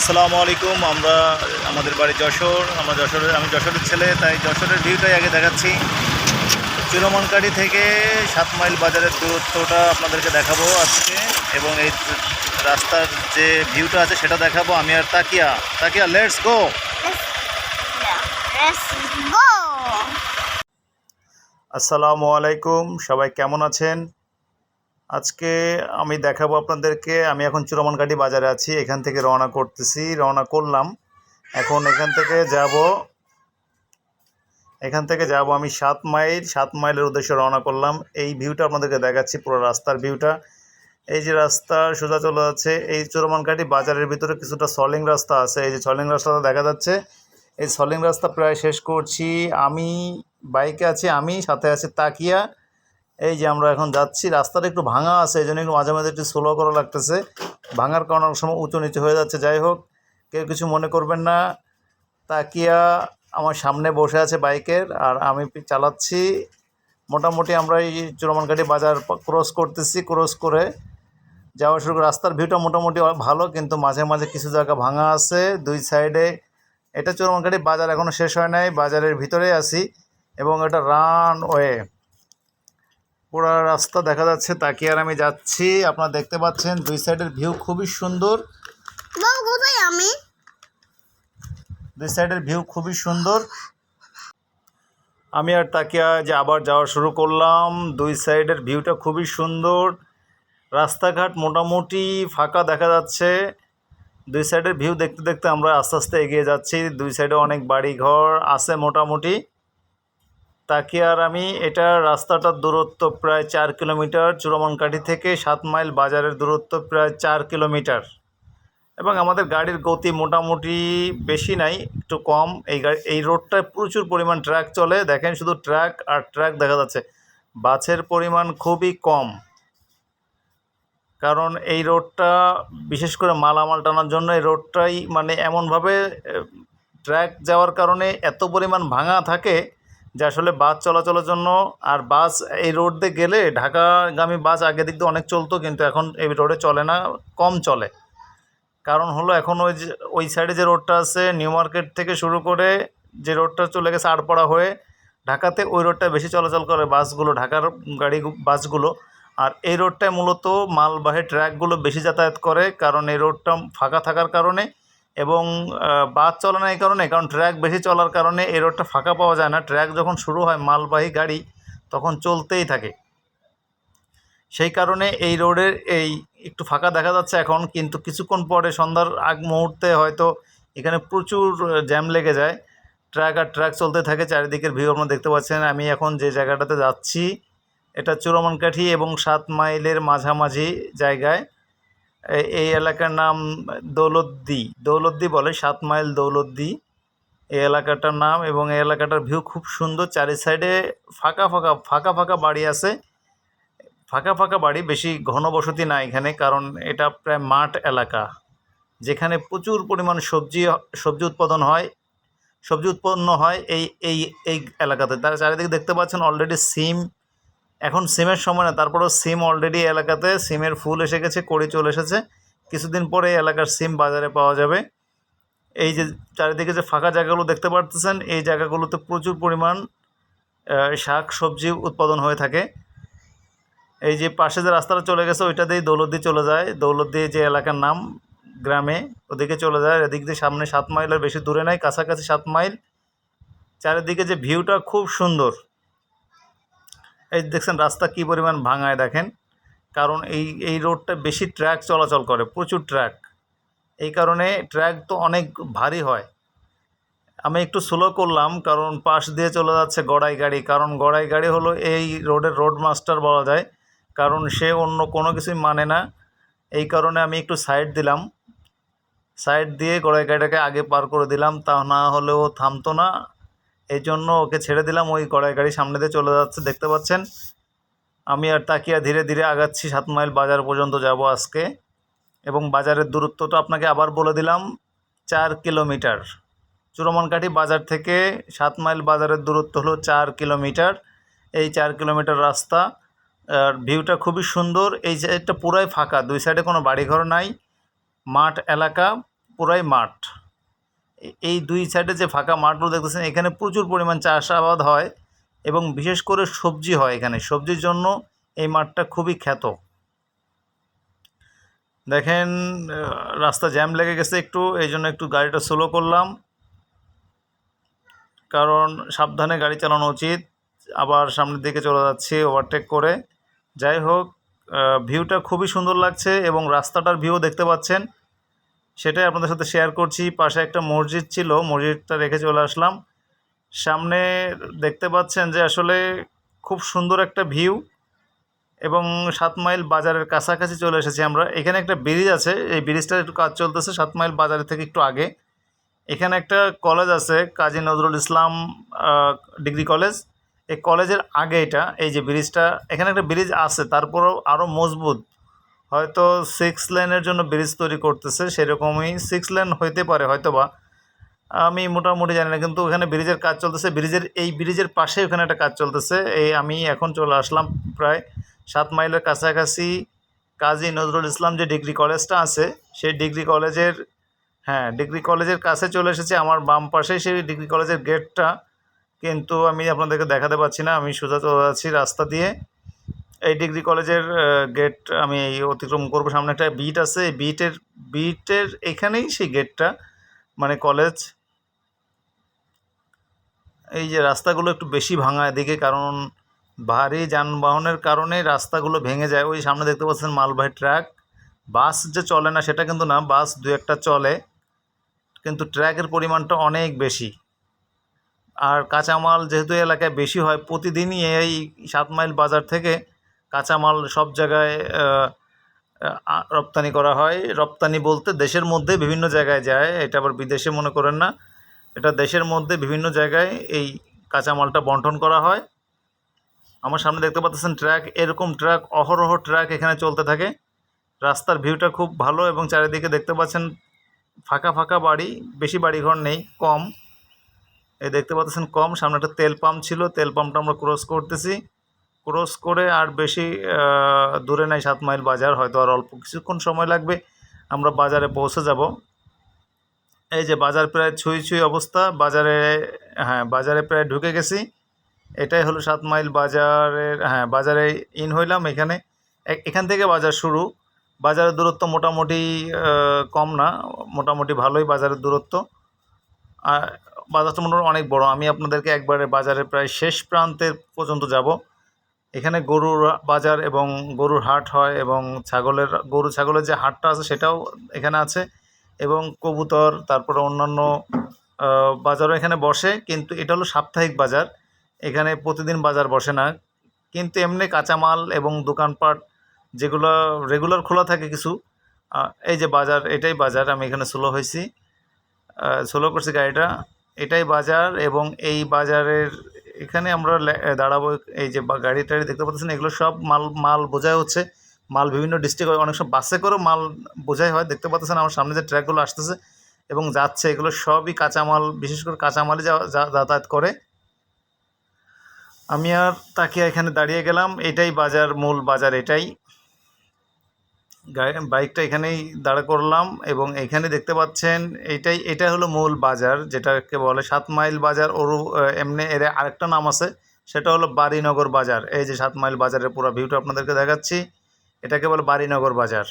আসসালামু আলাইকুম আমরা আমাদের বাড়ি যশোর আমরা যশোরের আমি যশোরের ছেলে তাই যশোরের ভিউটাই আগে দেখাচ্ছি। চুরমানকাড়ি থেকে সাত মাইল বাজারের দূরত্বটা আপনাদেরকে দেখাবো আজকে এবং এই রাস্তার যে ভিউটা আছে সেটা দেখাবো। আমি আর তাকিয়া। তাকিয়া লেটস গো আসসালামু আলাইকুম সবাই কেমন আছেন? আজকে আমি দেখাবো আপনাদেরকে। আমি এখন চুরমানকাঠি বাজারে আছি, এখান থেকে রওনা করতেছি, রওনা করলাম। এখন এখান থেকে যাব, এখান থেকে যাব আমি সাত মাইল, সাত মাইলের উদ্দেশ্যে রওনা করলাম। এই ভিউটা আপনাদেরকে দেখাচ্ছি, পুরো রাস্তার ভিউটা। এই যে রাস্তা সোজা চলে যাচ্ছে, এই চুরমানকাঠি বাজারের ভিতরে কিছুটা সলিং রাস্তা আছে। এই যে সলিং রাস্তাটা দেখা যাচ্ছে, এই সলিং রাস্তা প্রায় শেষ করছি। আমি বাইকে আছি, আমি সাথে আছে তাকিয়া। এই যে আমরা এখন যাচ্ছি, রাস্তাটা একটু ভাঙা আছে, এই জন্য একটু মাঝে মাঝে একটু স্লো করা লাগতেছে। ভাঙার কারণে অনেক সময় উঁচু নিচু হয়ে যাচ্ছে, যাই হোক, কেউ কিছু মনে করবেন না। তাকিয়া আমার সামনে বসে আছে বাইকের, আর আমি চালাচ্ছি। মোটামুটি আমরা এই চুরমানকাঠি বাজার ক্রস করতেছি ক্রস করে যাওয়া শুরু রাস্তার ভিউটা মোটামুটি ভালো, কিন্তু মাঝে মাঝে কিছু জায়গা ভাঙা আছে, দুই সাইডে এটা চুরমানকাঠি বাজার এখনও শেষ হয় নাই, বাজারের ভিতরেই আছি, এবং এটা রান ওয়ে পুরো রাস্তা দেখা যাচ্ছে তাকিয়ে আর আমি যাচ্ছি। আপনারা দেখতে পাচ্ছেন দুই সাইডের ভিউ খুবই সুন্দর। কোথায় আমি? দুই সাইডের ভিউ খুবই সুন্দর। আমি আর তাকিয়া যে আবার যাওয়া শুরু করলাম। দুই সাইডের ভিউটা খুবই সুন্দর। রাস্তাঘাট মোটামুটি ফাঁকা দেখা যাচ্ছে। দুই সাইডের ভিউ দেখতে দেখতে আমরা আস্তে আস্তে এগিয়ে যাচ্ছি। দুই সাইডে অনেক বাড়ি ঘর আছে মোটামুটি। তাকিয়া আর আমি, এটা রাস্তাটার দূরত্ব প্রায় চার কিলোমিটার, চুরমনকাঠি থেকে সাত মাইল বাজারের দূরত্ব প্রায় চার কিলোমিটার। এবং আমাদের গাড়ির গতি মোটামুটি বেশি নাই, একটু কম। এই গাড়ি এই রোডটায় প্রচুর পরিমাণ ট্রাক চলে। দেখেন শুধু ট্রাক আর ট্রাক দেখা যাচ্ছে। বাসের পরিমাণ খুবই কম। কারণ এই রোডটা, বিশেষ করে মালামাল টানার জন্য, এই রোডটাই মানে এমনভাবে ট্র্যাক যাওয়ার কারণে এত পরিমাণ ভাঙা থাকে যে আসলে বাস চলাচলের জন্য আর বাস এই রোড দিয়ে গেলে ঢাকাগামী বাস আগে দিক দিয়ে অনেক চলতো, কিন্তু এখন এই রোডে চলে না, কম চলে। কারণ হলো এখন ওই যে, ওই সাইডে যে রোডটা আছে নিউ মার্কেট থেকে শুরু করে যে রোডটা চলে গেছে আড়পাড়া হয়ে, ঢাকাতে ওই রোডটা বেশি চলাচল করে বাসগুলো, ঢাকার গাড়ি বাসগুলো। আর এই রোডটায় মূলত মালবাহী ট্র্যাকগুলো বেশি যাতায়াত করে, কারণ এই রোডটা ফাঁকা থাকার কারণে এবং বাস চলে না এই কারণে, কারণ ট্র্যাক বেশি চলার কারণে এই রোডটা ফাঁকা পাওয়া যায় না। ট্র্যাক যখন শুরু হয় মালবাহী গাড়ি, তখন চলতেই থাকে। সেই কারণে এই রোডের এই একটু ফাঁকা দেখা যাচ্ছে এখন, কিন্তু কিছুক্ষণ পরে সন্ধ্যার আগ মুহূর্তে হয়তো এখানে প্রচুর জ্যাম লেগে যায়। ট্র্যাক আর ট্র্যাক চলতে থাকে, চারিদিকের ভিউ আপনারা দেখতে পাচ্ছেন। আমি এখন যে জায়গাটাতে যাচ্ছি, এটা চুরমানকাঠি এবং সাত মাইলের মাঝামাঝি জায়গায়। এই এলাকার নাম দৌলতদি। দৌলতদি বলে সাত মাইল দৌলতদি। এই এলাকাটার নাম এবং এই এলাকাটার ভিউ খুব সুন্দর, চারি সাইডে ফাঁকা ফাঁকা ফাঁকা ফাঁকা বাড়ি আছে। ফাঁকা ফাঁকা বাড়ি, বেশি ঘনবসতি না এখানে, কারণ এটা প্রায় মাঠ এলাকা, যেখানে প্রচুর পরিমাণ সবজি সবজি উৎপাদন হয়। সবজি উৎপন্ন হয় এই এই এই এলাকাতে। তার চারিদিকে দেখতে পাচ্ছেন অলরেডি সিম এখন সিমের সময় না, তারপরেও সিম অলরেডি এলাকাতে, সিমের ফুল এসে গেছে, কড়ি চলে এসেছে। কিছুদিন পরে এই এলাকার সিম বাজারে পাওয়া যাবে। এই যে চারিদিকে যে ফাঁকা জায়গাগুলো দেখতে পারতেছেন, এই জায়গাগুলোতে প্রচুর পরিমাণ শাক, সবজি উৎপাদন হয়ে থাকে। এই যে পাশে যে রাস্তাটা চলে গেছে, ওইটা দিয়ে দৌলতদি চলে যায়। দৌলতদি যে এলাকার নাম গ্রামে, ওদিকে চলে যায়। এদিক দিয়ে সামনে সাত মাইলের বেশি দূরে নাই, কাছাকাছি সাত মাইল। চারিদিকে যে ভিউটা খুব সুন্দর। এই দেখছেন, রাস্তা কী পরিমাণ ভাঙায় দেখেন। কারণ এই এই রোডটা বেশি ট্র্যাক চলাচল করে, প্রচুর ট্র্যাক। এই কারণে ট্র্যাক তো অনেক ভারী হয়। আমি একটু স্লো করলাম, কারণ পাশ দিয়ে চলে যাচ্ছে গড়াই গাড়ি। কারণ গড়াই গাড়ি হলো এই রোডের রোড মাস্টার বলা যায়। কারণ সে অন্য কোনো কিছুই মানে না। এই কারণে আমি একটু সাইড দিলাম। সাইড দিয়ে গড়াই গাড়িটাকে আগে পার করে দিলাম, তা না হলেও থামতো না। এই জন্য ওকে ছেড়ে দিলাম, ওই গড়াই গাড়ি সামনে দিয়ে চলে যাচ্ছে, দেখতে পাচ্ছেন? আমি আর তাকিয়া ধীরে ধীরে আগাচ্ছি, সাত মাইল বাজার পর্যন্ত যাব আজকে। এবং বাজারের দূরত্বটা আপনাকে আবার বলে দিলাম, চার কিলোমিটার। চুরমনকাঠি বাজার থেকে সাত মাইল বাজারের দূরত্ব হলো চার কিলোমিটার। এই চার কিলোমিটার রাস্তা, আর ভিউটা খুবই সুন্দর। এই সাইডটা পুরাই ফাঁকা, দুই সাইডে কোনো বাড়িঘর নাই। মাঠ এলাকা, পুরাই মাঠ। এই দুই সাইডে যে ফাঁকা মাঠগুলো দেখতেছেন, এখানে প্রচুর পরিমাণ চাষাবাদ হয় এবং বিশেষ করে সবজি হয় এখানে। সবজির জন্য এই মাঠটা খুবই খ্যাত। দেখেন রাস্তা জ্যাম লেগে গেছে একটু, এই জন্য একটু গাড়িটা স্লো করলাম। কারণ সাবধানে গাড়ি চালানো উচিত। আবার সামনের দিকে চলে যাচ্ছি ওভারটেক করে। যাই হোক ভিউটা খুবই সুন্দর লাগছে এবং রাস্তাটার ভিউ দেখতে পাচ্ছেন। সেটাই আপনাদের সাথে শেয়ার করছি। পাশে একটা মসজিদ ছিল, মসজিদটা রেখে চলে আসলাম। সামনে দেখতে পাচ্ছেন যে আসলে খুব সুন্দর একটা ভিউ এবং সাত মাইল বাজারের কাছাকাছি চলে এসেছি আমরা। এখানে একটা ব্রিজ আছে, এই ব্রিজটার একটু কাজ চলতেছে সাত মাইল বাজারের থেকে একটু আগে। এখানে একটা কলেজ আছে, কাজী নজরুল ইসলাম ডিগ্রি কলেজ এই কলেজের আগে এটা, এই যে ব্রিজটা এখানে একটা ব্রিজ আছে, তারপরেও আরও মজবুত। হয়তো সিক্স লেনের জন্য ব্রিজ তৈরি করতেছে, সেরকমই সিক্স লেন হইতে পারে হয়তো বা আমি মোটামুটি জানি না, কিন্তু ওখানে ব্রিজের কাজ চলতেছে। ব্রিজের এই ব্রিজের পাশে ওখানে একটা কাজ চলতেছে। এই আমি এখন চলে আসলাম প্রায় সাত মাইলের কাছাকাছি কাজী নজরুল ইসলাম যে ডিগ্রি কলেজটা আছে, সেই ডিগ্রি কলেজের হ্যাঁ ডিগ্রি কলেজের কাছে চলে এসেছে আমার বাম পাশে। সেই ডিগ্রি কলেজের গেটটা কিন্তু আমি আপনাদেরকে দেখাতে পাচ্ছি না। আমি সোজা চলে যাচ্ছি রাস্তা দিয়ে। এই ডিগ্রি কলেজের গেট আমি অতিক্রম করব। সামনে একটা বিট আছে। এই বিটের বিটের এখানেই সেই গেটটা মানে কলেজ, এই যে রাস্তাগুলো একটু বেশি ভাঙা এদিকে, কারণ ভারী যানবাহনের কারণে রাস্তাগুলো ভেঙে যায়। ওই সামনে দেখতে পাচ্ছেন মালবাহী ট্রাক। বাস যে চলে না, সেটা কিন্তু না, বাস দু একটা চলে। কিন্তু ট্র্যাকের পরিমাণটা অনেক বেশি। আর কাঁচামাল যেহেতু এলাকায় বেশি হয়, প্রতিদিনই এই সাত মাইল বাজার থেকে কাঁচামাল সব জায়গায় রপ্তানি করা হয়। রপ্তানি বলতে দেশের মধ্যে বিভিন্ন জায়গায় যায়, এটা আবার বিদেশে মনে করেন না। এটা দেশের মধ্যে বিভিন্ন জায়গায় এই কাঁচামালটা বন্টন করা হয়। আমার সামনে দেখতে পাচ্ছেন ট্র্যাক এরকম ট্র্যাক অহরহ ট্র্যাক এখানে চলতে থাকে। রাস্তার ভিউটা খুব ভালো এবং চারিদিকে দেখতে পাচ্ছেন ফাঁকা ফাঁকা বাড়ি, বেশি বাড়িঘর নেই, কম। এই দেখতে পাচ্ছেন কম, সামনে একটা তেল পাম্প ছিল, তেল পাম্পটা আমরা ক্রস করতেছি। ক্রস করে আর বেশি দূরে নাই সাত মাইল বাজার, হয়তো আর অল্প কিছুক্ষণ সময় লাগবে। আমরা বাজারে পৌঁছে যাব। এই যে বাজার প্রায় ছুঁই ছুঁই অবস্থা, বাজারে হ্যাঁ বাজারে প্রায় ঢুকে গেছি। এটাই হলো সাত মাইল বাজারের হ্যাঁ বাজারে ইন হইলাম এখানে। এখান থেকে বাজার শুরু। বাজারের দূরত্ব মোটামুটি কম না, মোটামুটি ভালোই বাজারের দূরত্ব। বাজারটা মোটামুটি অনেক বড়। আমি আপনাদেরকে একবারে বাজারের প্রায় শেষ প্রান্তে পর্যন্ত যাব। এখানে গরুর বাজার এবং গরুর হাট হয় এবং ছাগলের, গরু ছাগলের যে হাটটা আছে সেটাও এখানে আছে এবং কবুতর, তারপরে অন্যান্য বাজারও এখানে বসে কিন্তু এটা হলো সাপ্তাহিক বাজার। এখানে প্রতিদিন বাজার বসে না। কিন্তু এমনি কাঁচামাল এবং দোকানপাট যেগুলো রেগুলার খোলা থাকে কিছু এই যে বাজার, এটাই বাজার। আমি এখানে স্লো হয়েছি। স্লো করছি গাড়িটা। এটাই বাজার এবং এই বাজারের এখানে আমরা দাঁড়াবো, এই যে গাড়ি টাড়ি দেখতে পাচ্ছেন, এগুলো সব মাল মাল বোঝাই হচ্ছে। মাল বিভিন্ন ডিস্ট্রিক্ট অনেক সব বাসে করেও মাল বোঝাই হয়। দেখতে পাচ্ছেন, আমার সামনে যে ট্র্যাকগুলো আসতেছে এবং যাচ্ছে, এগুলো সবই কাঁচামাল, বিশেষ করে কাঁচামালই যাতায়াত করে। আমি আর তাকে এখানে দাঁড়িয়ে গেলাম। এটাই বাজার, মূল বাজার, এটাই। বাইকটা এখানেই দাঁড়া করলাম এবং এখানে দেখতে পাচ্ছেন এটাই এটা হলো মূল বাজার যেটাকে বলে সাত মাইল বাজার। ওর এমনি এর আরেকটা নাম আছে, সেটা হলো বাড়িনগর বাজার। এই যে সাত মাইল বাজারের পুরো ভিউটা আপনাদেরকে দেখাচ্ছি, এটাকে বলে বাড়িনগর বাজার।